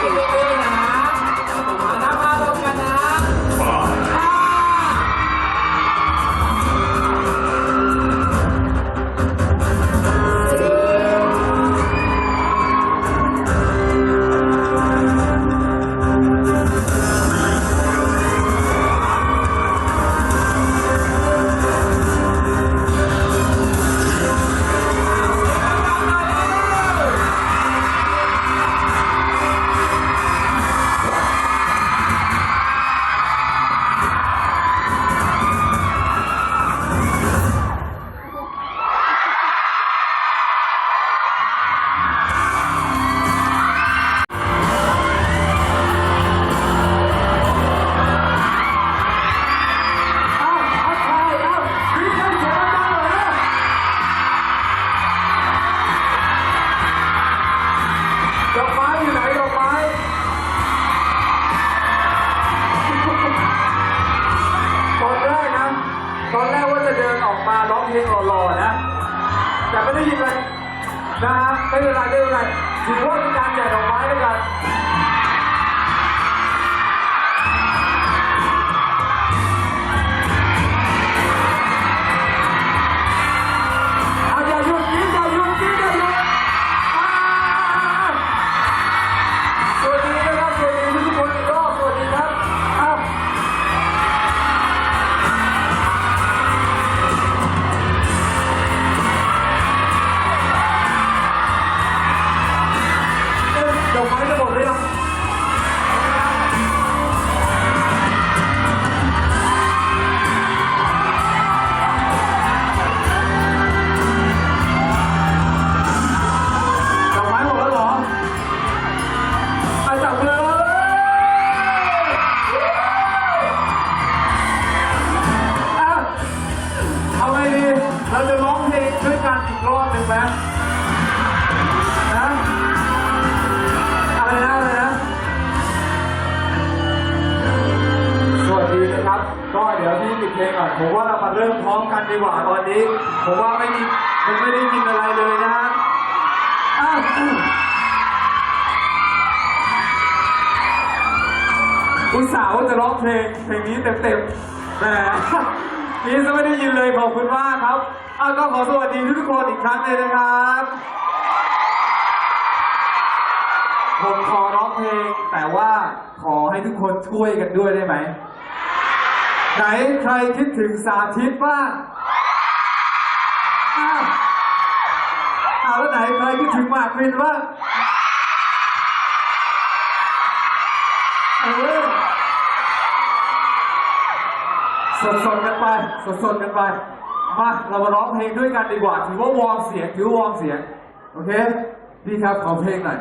Thank you. ออกมาร้องเพลงหล่อๆนะ แต่ไม่ได้ยินเลยนะฮะไม่เป็นไรไม่เป็นไรถือว่าเป็นการแจกดอกไม้ด้วยกัน อีกรอบหนึ่งไหมนะอะไรนะอะไรนะ สวัสดีนะครับ ก็เดี๋ยวพี่ปิดเพลงก่อนผมว่าเรามาเริ่มพร้อมกันดีกว่าตอนนี้ ผมว่าไม่มีมันไม่ได้ยินอะไรเลยนะฮะอ้าวอุตส่าห์ว่าจะร้องเพลงเพลงนี้เต็มๆแห มนี่จะไม่ได้ยินเลยขอบคุณมากครับอ้าวก็ขอสวัสดีทุกคนอีกครั้งเลยนะครับ ผมขอร้องเพลง แต่ว่าขอให้ทุกคนช่วยกันด้วยได้ไหม ไหนใครคิดถึงสาธิตบ้างอ้าวอ้าวแล้วไหนใครคิดถึงหมากปรินบ้างเออ สดสดกันไป สดสดกันไป มา เรามาร้องเพลงด้วยกันดีกว่า ถือว่าวอร์มเสียง ถือว่าวอร์มเสียง โอเค พี่ครับ ขอเพลงหน่อย